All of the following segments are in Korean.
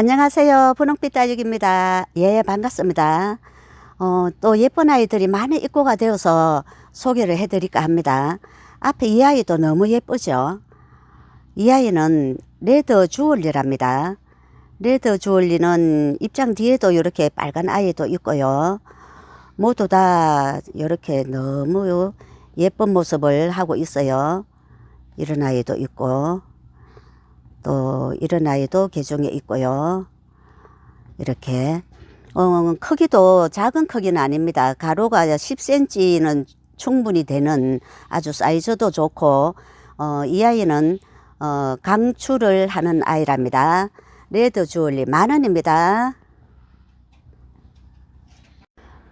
안녕하세요. 분홍빛 다육입니다. 예, 반갑습니다. 어, 또 예쁜 아이들이 많이 입고가 되어서 소개를 해드릴까 합니다. 앞에 이 아이도 너무 예쁘죠? 이 아이는 레드 주얼리랍니다. 레드 주얼리는 입장 뒤에도 이렇게 빨간 아이도 있고요. 모두 다 이렇게 너무 예쁜 모습을 하고 있어요. 이런 아이도 있고, 또 이런 아이도 개중에 있고요. 이렇게 어, 크기도 작은 크기는 아닙니다. 가로가 10cm는 충분히 되는 아주 사이즈도 좋고 어, 이 아이는 어, 강추를 하는 아이랍니다. 레드 주얼리 만 원입니다.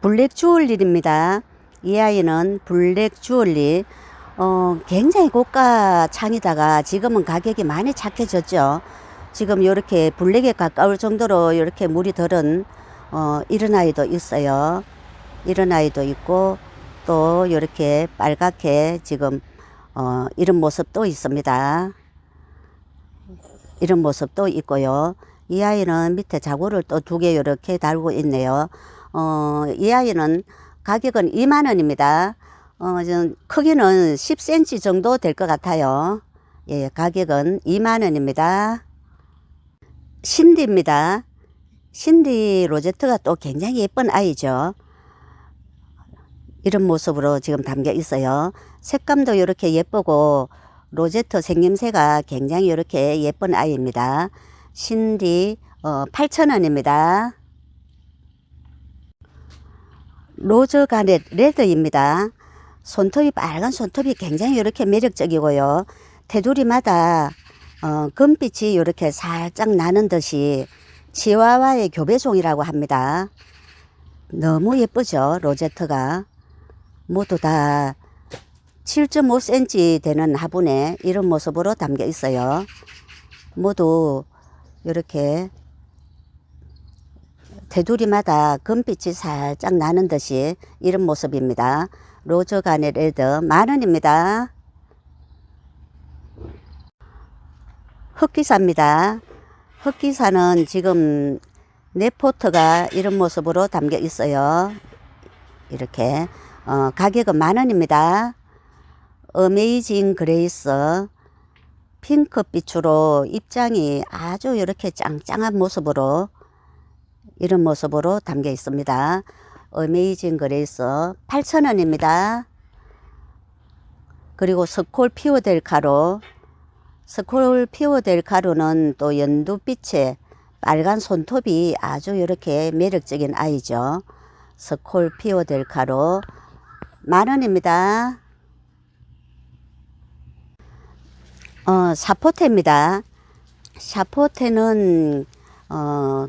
블랙 주얼리입니다. 이 아이는 블랙 주얼리 어, 굉장히 고가 창이다가 지금은 가격이 많이 착해졌죠. 지금 이렇게 블랙에 가까울 정도로 이렇게 물이 들은 어, 이런 아이도 있어요. 이런 아이도 있고 또 이렇게 빨갛게 지금 어, 이런 모습도 있습니다. 이런 모습도 있고요. 이 아이는 밑에 자구를 또 두 개 이렇게 달고 있네요. 어, 이 아이는 가격은 2만 원입니다. 어, 좀 크기는 10cm 정도 될 것 같아요. 예, 가격은 2만 원입니다. 신디입니다. 신디 로제트가 또 굉장히 예쁜 아이죠. 이런 모습으로 지금 담겨 있어요. 색감도 이렇게 예쁘고 로제트 생김새가 굉장히 이렇게 예쁜 아이입니다. 신디 어, 8,000원입니다. 로즈 가넷 레드입니다. 손톱이 빨간 손톱이 굉장히 이렇게 매력적이고요. 테두리마다 어, 금빛이 이렇게 살짝 나는 듯이 치와와의 교배종이라고 합니다. 너무 예쁘죠 로제트가 모두 다 7.5cm 되는 화분에 이런 모습으로 담겨 있어요. 모두 이렇게 테두리마다 금빛이 살짝 나는 듯이 이런 모습입니다. 로즈 가네 레드 만 원입니다. 흑기사입니다. 흑기사는 지금 네포트가 이런 모습으로 담겨 있어요. 이렇게 어, 가격은 만 원입니다. 어메이징 그레이스 핑크빛으로 입장이 아주 이렇게 짱짱한 모습으로 이런 모습으로 담겨 있습니다. 어메이징 그레이스 8,000원입니다. 그리고 스콜 피오델 카로 스콜 피오델 카로는 또 연두빛의 빨간 손톱이 아주 이렇게 매력적인 아이죠. 스콜 피오델 카로 만원입니다. 어, 사포테입니다. 사포테는 어,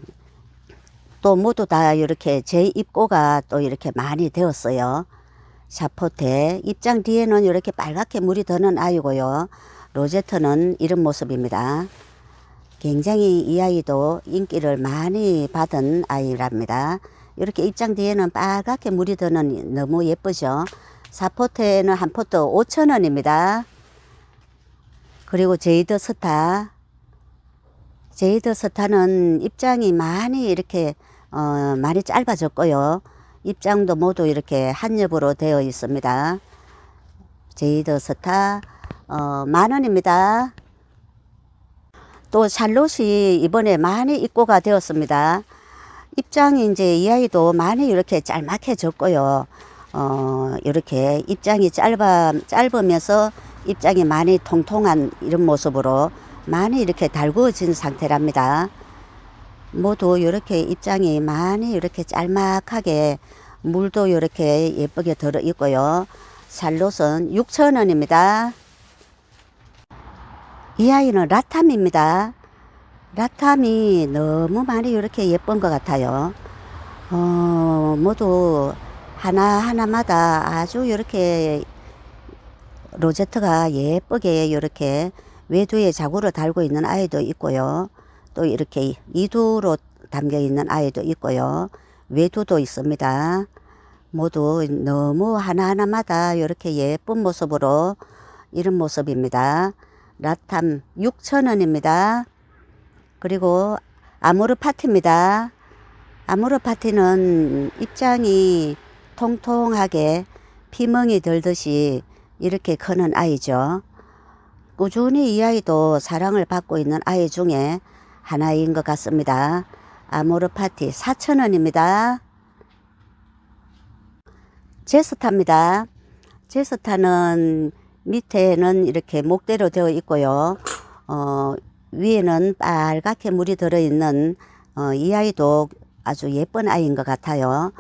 또 모두 다 이렇게 재입고가 또 이렇게 많이 되었어요. 샤포테 입장 뒤에는 이렇게 빨갛게 물이 드는 아이고요. 로제트는 이런 모습입니다. 굉장히 이 아이도 인기를 많이 받은 아이랍니다. 이렇게 입장 뒤에는 빨갛게 물이 드는 너무 예쁘죠. 사포테는 한 포트 5,000원입니다. 그리고 제이드 스타 제이드 스타는 입장이 많이 이렇게 어, 많이 짧아졌고요. 입장도 모두 이렇게 한 엽으로 되어 있습니다. 제이드 스타 어, 만 원입니다. 또 샬롯이 이번에 많이 입고가 되었습니다. 입장이 이제 이 아이도 많이 이렇게 짤막해졌고요. 어, 이렇게 입장이 짧아, 짧으면서 입장이 많이 통통한 이런 모습으로 많이 이렇게 달구어진 상태랍니다. 모두 이렇게 입장이 많이 이렇게 짤막하게 물도 이렇게 예쁘게 들어 있고요. 샬롯은 6,000원입니다. 이 아이는 라탐입니다. 라탐이 너무 많이 이렇게 예쁜 것 같아요. 어, 모두 하나하나마다 아주 이렇게 로제트가 예쁘게 이렇게 외두에 자구를 달고 있는 아이도 있고요. 또 이렇게 이두로 담겨 있는 아이도 있고요. 외두도 있습니다. 모두 너무 하나하나마다 이렇게 예쁜 모습으로 이런 모습입니다. 라탐 6,000원입니다. 그리고 아모르 파티입니다. 아모르 파티는 입장이 통통하게 피멍이 들듯이 이렇게 크는 아이죠. 꾸준히 이 아이도 사랑을 받고 있는 아이 중에 하나인 것 같습니다. 아모르 파티 4,000원입니다. 제스타입니다. 제스타는 밑에는 이렇게 목대로 되어 있고요. 어, 위에는 빨갛게 물이 들어있는 어, 이 아이도 아주 예쁜 아이인 것 같아요.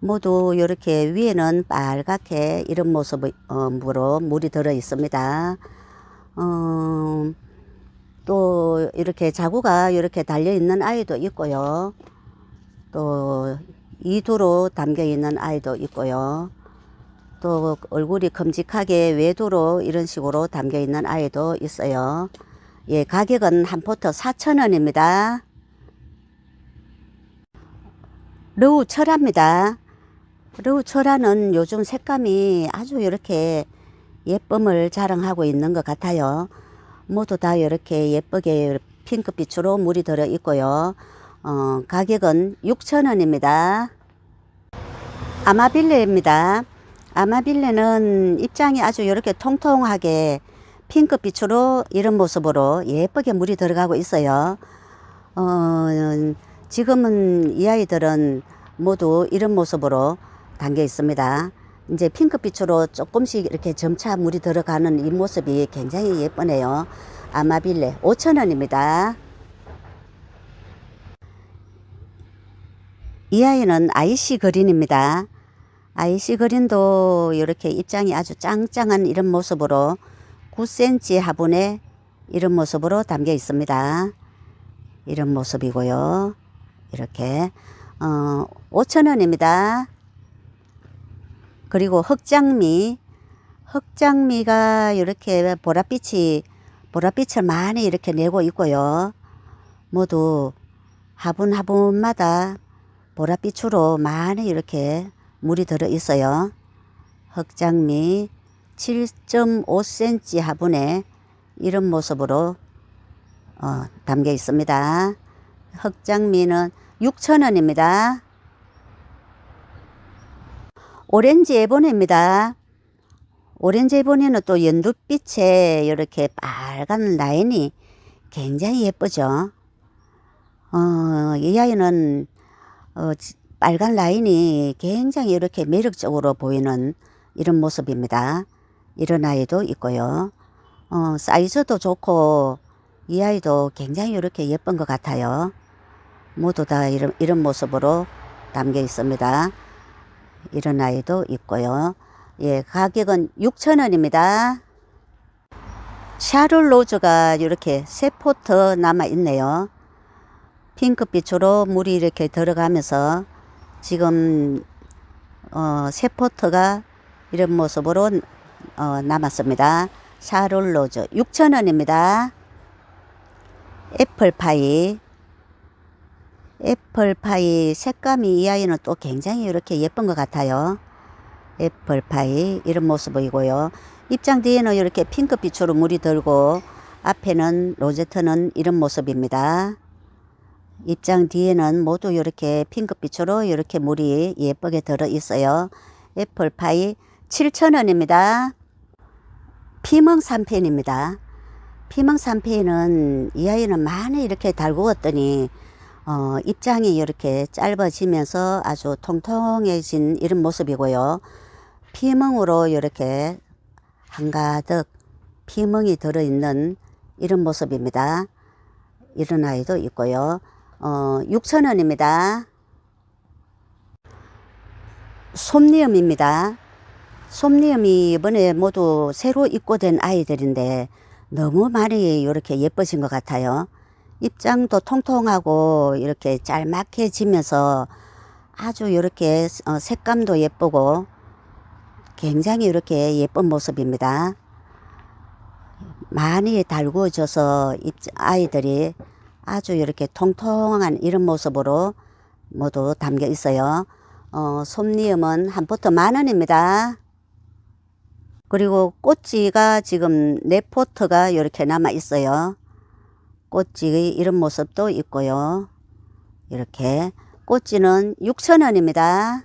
모두 이렇게 위에는 빨갛게 이런 모습으로 물이 들어 있습니다. 어, 또 이렇게 자구가 이렇게 달려 있는 아이도 있고요. 또 이두로 담겨 있는 아이도 있고요. 또 얼굴이 큼직하게 외도로 이런 식으로 담겨 있는 아이도 있어요. 예, 가격은 한 포트 4,000원입니다. 러우 철화입니다. 러우 철화는 요즘 색감이 아주 이렇게 예쁨을 자랑하고 있는 것 같아요. 모두 다 이렇게 예쁘게 핑크빛으로 물이 들어 있고요. 어, 가격은 6,000원입니다. 아마빌레입니다. 아마빌레는 입장이 아주 이렇게 통통하게 핑크빛으로 이런 모습으로 예쁘게 물이 들어가고 있어요. 어, 지금은 이 아이들은 모두 이런 모습으로 담겨 있습니다. 이제 핑크빛으로 조금씩 이렇게 점차 물이 들어가는 이 모습이 굉장히 예쁘네요. 아마빌레 5,000원입니다. 이 아이는 아이시 그린입니다. 아이시 그린도 이렇게 입장이 아주 짱짱한 이런 모습으로 9cm 화분에 이런 모습으로 담겨 있습니다. 이런 모습이고요. 이렇게 어, 5,000원입니다. 그리고 흑장미 흑장미가 이렇게 보랏빛이 보랏빛을 많이 이렇게 내고 있고요. 모두 화분 화분마다 보랏빛으로 많이 이렇게 물이 들어 있어요. 흑장미 7.5cm 화분에 이런 모습으로 어, 담겨 있습니다. 흑장미는 6,000원입니다. 오렌지 에보네입니다. 오렌지 에보네는 또 연두빛에 이렇게 빨간 라인이 굉장히 예쁘죠. 어, 이 아이는 어, 빨간 라인이 굉장히 이렇게 매력적으로 보이는 이런 모습입니다. 이런 아이도 있고요. 어, 사이즈도 좋고 이 아이도 굉장히 이렇게 예쁜 것 같아요. 모두 다 이런, 이런 모습으로 담겨 있습니다. 이런 아이도 있고요. 예, 가격은 6,000원입니다. 샤를 로즈가 이렇게 세 포트 남아 있네요. 핑크빛으로 물이 이렇게 들어가면서 지금 어, 세 포트가 이런 모습으로 어, 남았습니다. 샤를 로즈 6,000원입니다. 애플파이 애플파이 색감이 이 아이는 또 굉장히 이렇게 예쁜 것 같아요. 애플파이 이런 모습이고요. 입장 뒤에는 이렇게 핑크빛으로 물이 들고 앞에는 로제트는 이런 모습입니다. 입장 뒤에는 모두 이렇게 핑크빛으로 이렇게 물이 예쁘게 들어 있어요. 애플파이 7,000원입니다. 피멍 3펜입니다. 피멍 3펜은 이 아이는 많이 이렇게 달구었더니 어, 입장이 이렇게 짧아지면서 아주 통통해진 이런 모습이고요. 피멍으로 이렇게 한가득 피멍이 들어있는 이런 모습입니다. 이런 아이도 있고요. 어, 6,000원입니다. 솜니엄입니다. 솜니엄이 이번에 모두 새로 입고된 아이들인데 너무 많이 이렇게 예뻐진 것 같아요. 입장도 통통하고 이렇게 짤막해지면서 아주 이렇게 어, 색감도 예쁘고 굉장히 이렇게 예쁜 모습입니다. 많이 달구어져서 아이들이 아주 이렇게 통통한 이런 모습으로 모두 담겨 있어요. 어, 솜니음은 한 포트 만 원입니다. 그리고 꽃지가 지금 네 포트가 이렇게 남아 있어요. 꽃이 이런 모습도 있고요. 이렇게 꽃지는 6,000원입니다.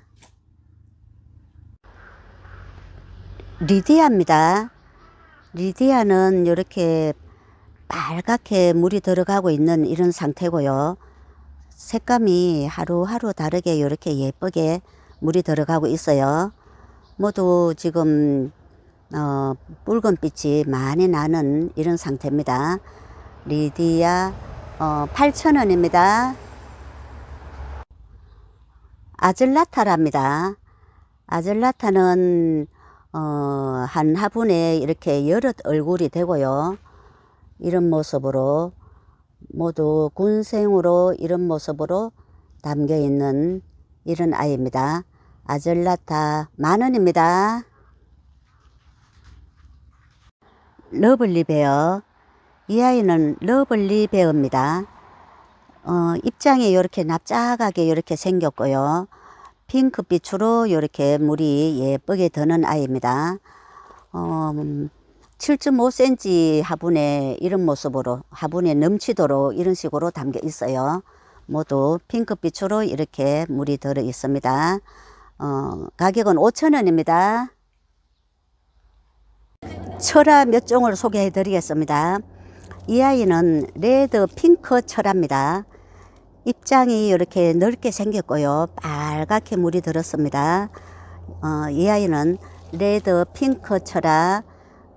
리디아입니다. 리디아는 이렇게 빨갛게 물이 들어가고 있는 이런 상태고요. 색감이 하루하루 다르게 이렇게 예쁘게 물이 들어가고 있어요. 모두 지금 어, 붉은 빛이 많이 나는 이런 상태입니다. 리디아 어, 8,000원입니다. 아즐라타랍니다. 아즐라타는 어, 한 화분에 이렇게 여럿 얼굴이 되고요. 이런 모습으로 모두 군생으로 이런 모습으로 담겨 있는 이런 아이입니다. 아즐라타 만 원입니다. 러블리 베어. 이 아이는 러블리 베어입니다. 어, 입장이 이렇게 납작하게 이렇게 생겼고요. 핑크빛으로 이렇게 물이 예쁘게 드는 아이입니다. 어, 7.5cm 화분에 이런 모습으로 화분에 넘치도록 이런 식으로 담겨 있어요. 모두 핑크빛으로 이렇게 물이 들어 있습니다. 어, 가격은 5,000원입니다. 철화 몇 종을 소개해 드리겠습니다. 이 아이는 레드 핑크 철화입니다. 입장이 이렇게 넓게 생겼고요. 빨갛게 물이 들었습니다. 어, 이 아이는 레드 핑크 철화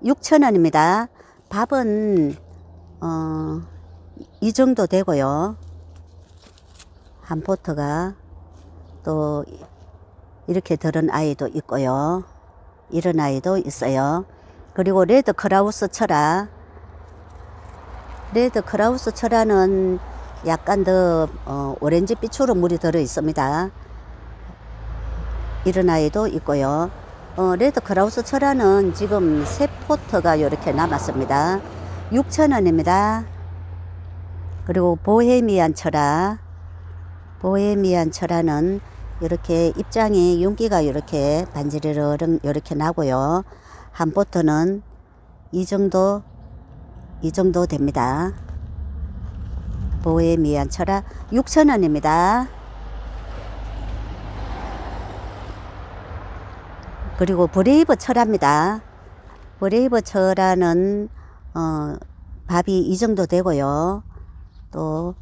6,000원입니다. 밥은 어, 이 정도 되고요. 한 포트가 또 이렇게 들은 아이도 있고요. 이런 아이도 있어요. 그리고 레드 크라우스 철화. 레드 크라우스 철화는 약간 더 어, 오렌지 빛으로 물이 들어 있습니다. 이런 아이도 있고요. 어, 레드 크라우스 철화는 지금 세 포트가 이렇게 남았습니다. 6,000원입니다. 그리고 보헤미안 철화. 보헤미안 철화는 이렇게 입장이 윤기가 이렇게 반지르르 이렇게 나고요. 한 포트는 이 정도 이 정도 됩니다. 보헤미안 철화 6,000원입니다. 그리고 브레이브 철화입니다. 브레이브 철화는 어, 밥이 이 정도 되고요. 또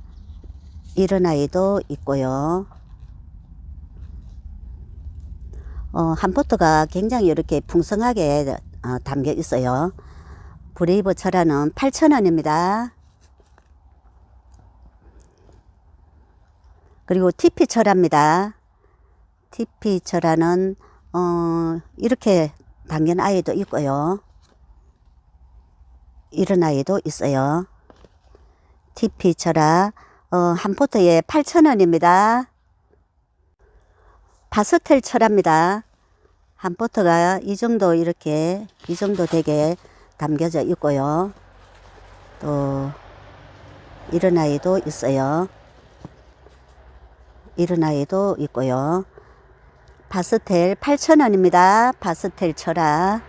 이런 아이도 있고요. 어, 한 포트가 굉장히 이렇게 풍성하게 어, 담겨 있어요. 브레이브 철화는 8,000원입니다. 그리고 TP 철화입니다. TP 철화는 어, 이렇게 당근 아이도 있고요. 이런 아이도 있어요. TP 철화 어, 한 포트에 8,000원입니다. 파스텔 철화입니다. 한 포트가 이 정도 이렇게 이 정도 되게 담겨져 있고요. 또 이런 아이도 있어요. 이런 아이도 있고요. 파스텔 8,000원입니다. 파스텔 철화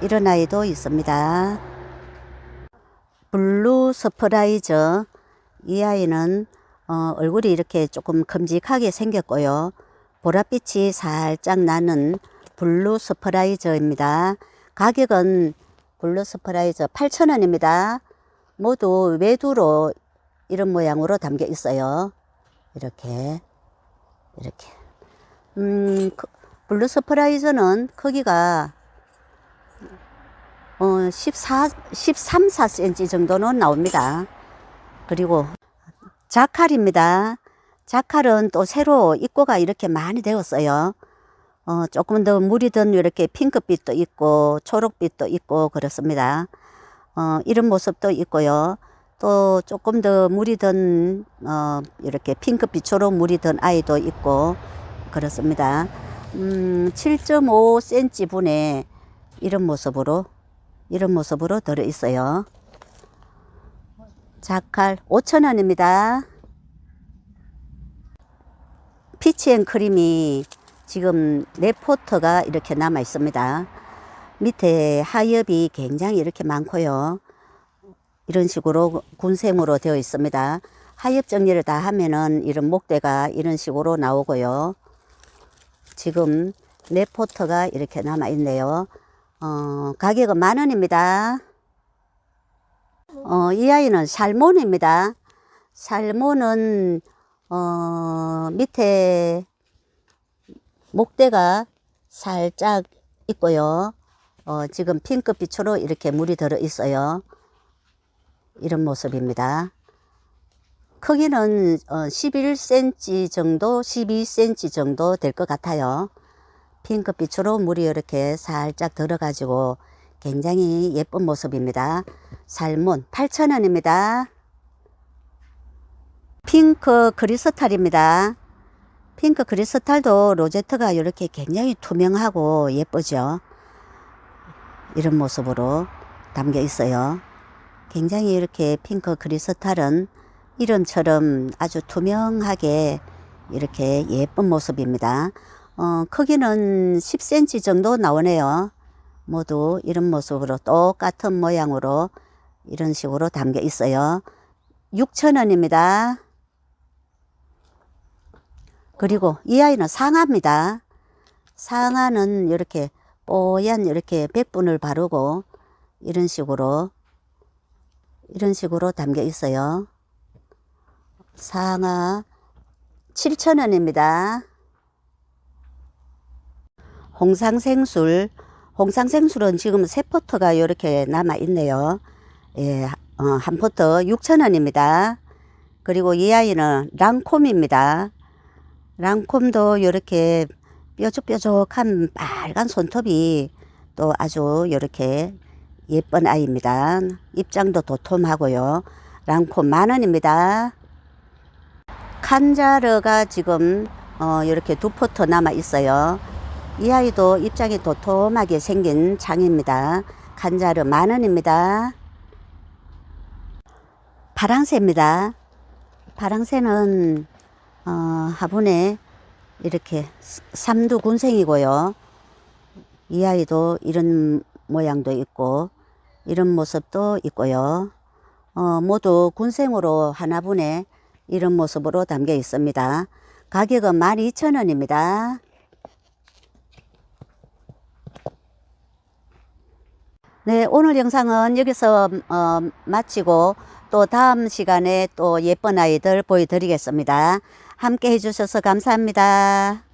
이런 아이도 있습니다. 블루 서프라이즈 이 아이는 어, 얼굴이 이렇게 조금 큼직하게 생겼고요. 보랏빛이 살짝 나는 블루 서프라이즈입니다. 가격은 블루 서프라이즈 8,000원입니다. 모두 외두로 이런 모양으로 담겨 있어요. 이렇게 이렇게 음, 크- 블루 서프라이즈는 크기가 어, 14, 13, 4cm 정도는 나옵니다. 그리고 자칼입니다. 자칼은 또 새로 입고가 이렇게 많이 되었어요. 어, 조금 더 물이 든 이렇게 핑크빛도 있고 초록빛도 있고 그렇습니다. 어, 이런 모습도 있고요. 또 조금 더 물이 든 어, 이렇게 핑크빛으로 물이 든 아이도 있고 그렇습니다. 음, 7.5cm 분에 이런 모습으로 이런 모습으로 들어 있어요. 자칼 5,000원입니다. 피치앤크림이 지금 네 포트가 이렇게 남아 있습니다. 밑에 하엽이 굉장히 이렇게 많고요. 이런 식으로 군생으로 되어 있습니다. 하엽 정리를 다 하면은 이런 목대가 이런 식으로 나오고요. 지금 레포터가 이렇게 남아 있네요. 어, 가격은 만 원입니다. 어, 이 아이는 살몬입니다. 살몬은 어, 밑에 목대가 살짝 있고요. 어, 지금 핑크빛으로 이렇게 물이 들어 있어요. 이런 모습입니다. 크기는 어, 11cm 정도, 12cm 정도 될 것 같아요. 핑크빛으로 물이 이렇게 살짝 들어가지고 굉장히 예쁜 모습입니다. 살몬 8,000원입니다. 핑크 크리스탈입니다. 핑크 크리스탈도 로제트가 이렇게 굉장히 투명하고 예쁘죠. 이런 모습으로 담겨 있어요. 굉장히 이렇게 핑크 크리스탈은 이름처럼 아주 투명하게 이렇게 예쁜 모습입니다. 어, 크기는 10cm 정도 나오네요. 모두 이런 모습으로 똑같은 모양으로 이런 식으로 담겨 있어요. 6,000원입니다. 그리고 이 아이는 상아입니다. 상아는 이렇게 뽀얀 이렇게 백분을 바르고 이런 식으로 이런 식으로 담겨 있어요. 상아 7,000원입니다. 홍상생술 홍상생술은 지금 세 포트가 이렇게 남아 있네요. 예, 어, 한 포트 6,000원입니다. 그리고 이 아이는 랑콤입니다. 랑콤도 이렇게 뾰족뾰족한 빨간 손톱이 또 아주 이렇게 예쁜 아이입니다. 입장도 도톰하고요. 랑콤 만 원입니다. 칸자르가 지금 어, 이렇게 두 포트 남아 있어요. 이 아이도 입장이 도톰하게 생긴 장입니다. 칸자르 만 원입니다. 파랑새입니다. 파랑새는 어, 화분에 이렇게 삼두 군생이고요. 이 아이도 이런 모양도 있고 이런 모습도 있고요. 어, 모두 군생으로 하나분에 이런 모습으로 담겨 있습니다. 가격은 12,000원입니다. 네, 오늘 영상은 여기서 어, 마치고 또 다음 시간에 또 예쁜 아이들 보여드리겠습니다. 함께 해주셔서 감사합니다.